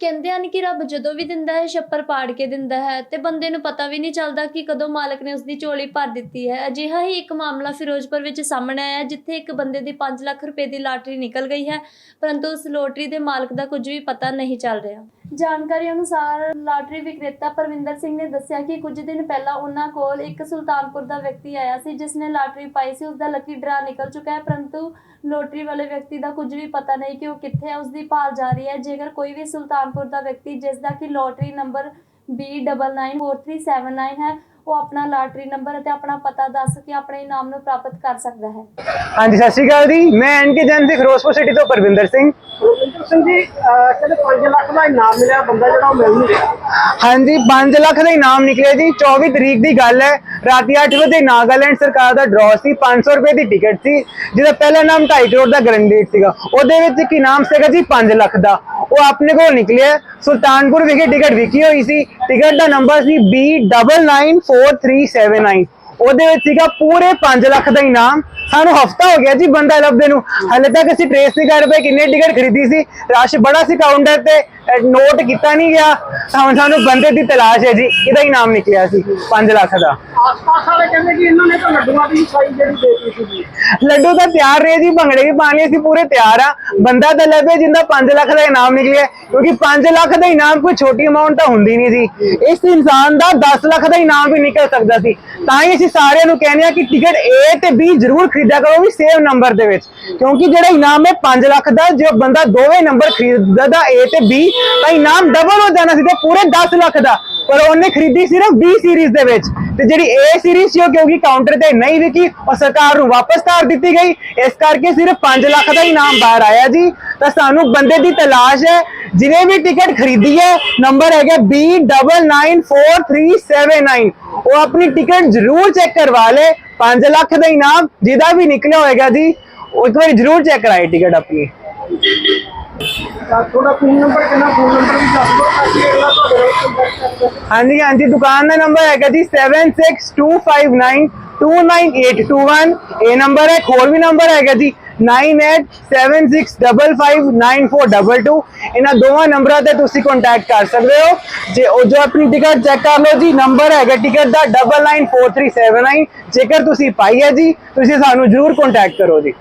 ਕਹਿੰਦੇ ਹਨ ਕਿ ਰੱਬ ਜਦੋਂ ਵੀ ਦਿੰਦਾ ਹੈ, ਛੱਪਰ ਪਾੜ ਕੇ ਦਿੰਦਾ ਹੈ ਤੇ ਬੰਦੇ ਨੂੰ ਪਤਾ ਵੀ ਨਹੀਂ ਚੱਲਦਾ ਕਿ ਕਦੋਂ ਮਾਲਕ ਨੇ ਉਸਦੀ ਝੋਲੀ ਭਰ ਦਿੱਤੀ ਹੈ। ਅਜਿਹਾ ਹੀ ਇੱਕ ਮਾਮਲਾ ਫਿਰੋਜ਼ਪੁਰ ਵਿੱਚ ਸਾਹਮਣੇ ਆਇਆ, ਜਿੱਥੇ ਇੱਕ ਬੰਦੇ ਦੀ 5 ਲੱਖ ਰੁਪਏ ਦੀ ਲਾਟਰੀ ਨਿਕਲ ਗਈ ਹੈ, ਪਰੰਤੂ ਉਸ ਲੋਟਰੀ ਦੇ ਮਾਲਕ ਦਾ ਕੁਝ ਵੀ ਪਤਾ ਨਹੀਂ ਚੱਲ ਰਿਹਾ। ਜਾਣਕਾਰੀ ਅਨੁਸਾਰ ਲਾਟਰੀ ਵਿਕਰੇਤਾ ਪਰਵਿੰਦਰ ਸਿੰਘ ਨੇ ਦੱਸਿਆ ਕਿ ਕੁਝ ਦਿਨ ਪਹਿਲਾਂ ਉਹਨਾਂ ਕੋਲ ਇੱਕ ਸੁਲਤਾਨਪੁਰ ਦਾ ਵਿਅਕਤੀ ਆਇਆ ਸੀ, ਜਿਸ ਨੇ ਲਾਟਰੀ ਪਾਈ ਸੀ ਉਸ ਦਾ ਲੱਕੀ ਡਰਾ ਨਿਕਲ ਚੁੱਕਾ ਹੈ, ਪਰੰਤੂ ਲੋਟਰੀ ਵਾਲੇ ਵਿਅਕਤੀ ਦਾ ਕੁਝ ਵੀ ਪਤਾ ਨਹੀਂ ਕਿ ਉਹ ਕਿੱਥੇ ਹੈ ਉਸ ਦੀ ਭਾਲ ਜਾਰੀ ਹੈ। ਜੇਕਰ ਕੋਈ ਵੀ ਸੁਲਤਾਨਪੁਰ ਦਾ ਵਿਅਕਤੀ ਜਿਸ ਦਾ ਕਿ ਲੋਟਰੀ ਨੰਬਰ B994379 ਹੈ ਉਹ ਆਪਣਾ ਲਾਟਰੀ ਨੰਬਰ ਅਤੇ ਆਪਣਾ ਪਤਾ ਦੱਸ ਕੇ ਆਪਣੇ ਇਨਾਮ ਨੂੰ ਪ੍ਰਾਪਤ ਕਰ ਸਕਦਾ ਹੈ। ਹਾਂਜੀ ਸਤਿ ਸ਼੍ਰੀ ਅਕਾਲ ਜੀ। ਮੈਂ ਐਨਕੇ ਜੈਨ ਦੇ ਫਿਰੋਜ਼ਪੁਰ ਸਿਟੀ ਤੋਂ ਪਰਵਿੰਦਰ ਸਿੰਘ। ਰਵਿੰਦਰ ਸਿੰਘ ਜੀ ਕਹਿੰਦੇ 5 ਲੱਖ ਦਾ ਇਨਾਮ ਮਿਲਿਆ ਬੰਦਾ ਜਿਹੜਾ ਉਹ ਮਿਲ ਨਹੀਂ ਰਿਹਾ। ਹਾਂਜੀ 5 ਲੱਖ ਦਾ ਇਨਾਮ ਨਿਕਲਿਆ ਜੀ। 24 ਤਰੀਕ ਦੀ ਗੱਲ ਹੈ। ਰਾਤੀ 8 ਵਜੇ ਨਾਗਾਲੈਂਡ ਸਰਕਾਰ ਦਾ ਡਰਾ ਸੀ 500 ਰੁਪਏ ਦੀ ਟਿਕਟ ਸੀ ਜਿਹਦਾ ਪਹਿਲਾ ਨਾਮ 2.5 ਕਰੋੜ ਦਾ ਗਰੰਟੀਡ ਸੀਗਾ। ਉਹਦੇ ਵਿੱਚ ਇੱਕ ਇਨਾਮ ਸੀਗਾ ਜੀ? 5 ਲੱਖ ਦਾ। ਉਹ ਆਪਣੇ ਕੋਲ ਨਿਕਲਿਆ ਸੁਲਤਾਨਪੁਰ ਵਿਖੇ ਟਿਕਟ ਵਿਕੀ ਹੋਈ ਸੀ। ਟਿਕਟ ਦਾ ਨੰਬਰ ਸੀ B994379 ਉਹਦੇ ਵਿੱਚ ਸੀਗਾ ਪੂਰੇ 5 ਲੱਖ ਦਾ ਇਨਾਮ। ਸਾਨੂੰ ਹਫਤਾ ਹੋ ਗਿਆ ਜੀ ਬੰਦਾ ਲੱਭਦੇ ਨੂੰ। ਹਲੇ ਤੱਕ ਅਸੀਂ ਟ੍ਰੇਸ ਨਹੀਂ ਕਰ ਪਏ ਕਿੰਨੇ ਟਿਕਟ ਖਰੀਦੀ ਸੀ। ਰਸ਼ ਬੜਾ ਸੀ ਕਾਊਂਟਰ ਤੇ। ਨੋਟ ਕੀਤਾ ਨਹੀਂ ਗਿਆ। ਸਾਨੂੰ ਸਾਨੂੰ ਬੰਦੇ ਦੀ ਤਲਾਸ਼ ਹੈ ਜੀ। ਇਹਦਾ ਇਨਾਮ ਨਿਕਲਿਆ ਸੀ 5 ਲੱਖ ਦਾ। ਆਸ-ਪਾਸ ਵਾਲੇ ਕਹਿੰਦੇ ਕਿ ਇਹਨਾਂ ਨੇ ਤਾਂ ਲੱਡੂਆਂ ਦੀ ਸਾਈ ਜਿਹੜੀ ਦੇ ਲੱਡੂ ਤਾਂ ਤਿਆਰ ਰਹੇ ਜੀ, ਭੰਗੜੇ ਵੀ ਪਾਣੇ ਅਸੀਂ ਪੂਰੇ ਤਿਆਰ ਆ। ਬੰਦਾ ਤਾਂ ਲੱਭੇ ਜਿੰਦਾ 5 ਲੱਖ ਦਾ ਇਨਾਮ ਨਿਕਲਿਆ। ਕਿਉਂਕਿ 5 ਲੱਖ ਦਾ ਇਨਾਮ ਕੋਈ ਛੋਟੀ ਅਮਾਉਂਟ ਤਾਂ ਹੁੰਦੀ ਨਹੀਂ ਸੀ। ਇਸ ਇਨਸਾਨ ਦਾ 10 ਲੱਖ ਦਾ ਇਨਾਮ ਵੀ ਨਿਕਲ ਸਕਦਾ ਸੀ। ਤਾਂ ਹੀ ਅਸੀਂ ਸਾਰਿਆਂ ਨੂੰ ਕਹਿੰਦੇ ਆ ਕਿ ਟਿਕਟ A ਤੇ B ਜ਼ਰੂਰ ਖਰੀਦਿਆ ਕਰੋ ਵੀ ਸੇਮ ਨੰਬਰ ਦੇ ਵਿੱਚ। ਕਿਉਂਕਿ ਜਿਹੜਾ ਇਨਾਮ ਹੈ 5 ਲੱਖ ਦਾ, ਜੋ ਬੰਦਾ ਦੋਵੇਂ ਨੰਬਰ ਖਰੀਦਦਾ A ਤੇ B, ਤਾਂ ਇਨਾਮ ਡਬਲ ਹੋ ਜਾਣਾ ਸੀ ਤੇ ਪੂਰੇ 10 ਲੱਖ ਦਾ। ਪਰ ਉਹਨੇ ਖਰੀਦੀ ਸਿਰਫ B ਸੀਰੀਜ਼ ਦੇ ਵਿੱਚ। ਤੇ ਜਿਹੜੀ ਇਹ ਸੀਰੀਜ਼ ਸੀ ਉਹ ਕਿਉਂਕਿ ਕਾਊਂਟਰ ਤੇ ਨਹੀਂ ਵਿਕੀ, ਉਹ ਸਰਕਾਰ ਨੂੰ ਵਾਪਸ ਧਾਰ ਦਿੱਤੀ ਗਈ। ਇਸ ਕਰਕੇ ਸਿਰਫ 5 ਲੱਖ ਦਾ ਇਨਾਮ ਬਾਹਰ ਆਇਆ ਜੀ। ਤਾਂ ਸਾਨੂੰ ਬੰਦੇ ਦੀ ਤਲਾਸ਼ ਹੈ। ਜਿਹਨੇ ਵੀ ਟਿਕਟ ਖਰੀਦੀ ਹੈ ਨੰਬਰ ਹੈਗਾ B994379 ਉਹ ਆਪਣੀ ਟਿਕਟ ਜ਼ਰੂਰ ਚੈੱਕ ਕਰਵਾ ਲੇ। 5 ਲੱਖ ਦਾ ਇਨਾਮ ਜਿਹਦਾ ਵੀ ਨਿਕਲਿਆ ਹੋਏਗਾ ਜੀ, ਉਹ ਇੱਕ ਵਾਰੀ ਜ਼ਰੂਰ ਚੈੱਕ ਕਰਾਏ ਟਿਕਟ ਆਪਣੀ। ਤੁਹਾਡਾ ਫੋਨ ਨੰਬਰ ਕਿੰਨਾ? ਫੋਨ ਨੰਬਰ ਵੀ ਦੱਸ ਦਿਓ ਤਾਂ ਕਿ ਅਗਲਾ ਤੁਹਾਡੇ ਨਾਲ ਕੰਟੈਕਟ ਕਰ ਸਕੇ ਹਾਂਜੀ ਹਾਂਜੀ, ਦੁਕਾਨ ਦਾ ਨੰਬਰ ਹੈਗਾ ਜੀ 7625929821 ਇਹ ਨੰਬਰ ਹੈ, ਇੱਕ ਹੋਰ ਵੀ ਨੰਬਰ ਹੈਗਾ ਜੀ 9876559422 ਇਹਨਾਂ ਦੋਵਾਂ ਨੰਬਰਾਂ ਤੇ ਤੁਸੀਂ ਕੰਟੈਕਟ ਕਰ ਸਕਦੇ ਹੋ। ਜੇ ਉਹ ਜੋ ਆਪਣੀ ਟਿਕਟ ਚੈੱਕ ਕਰ ਲਓ ਜੀ ਨੰਬਰ ਹੈਗਾ ਟਿਕਟ ਦਾ 994379 ਜੇਕਰ ਤੁਸੀਂ ਪਾਈ ਹੈ ਜੀ, ਤੁਸੀਂ ਸਾਨੂੰ ਜ਼ਰੂਰ ਕੰਟੈਕਟ ਕਰੋ ਜੀ।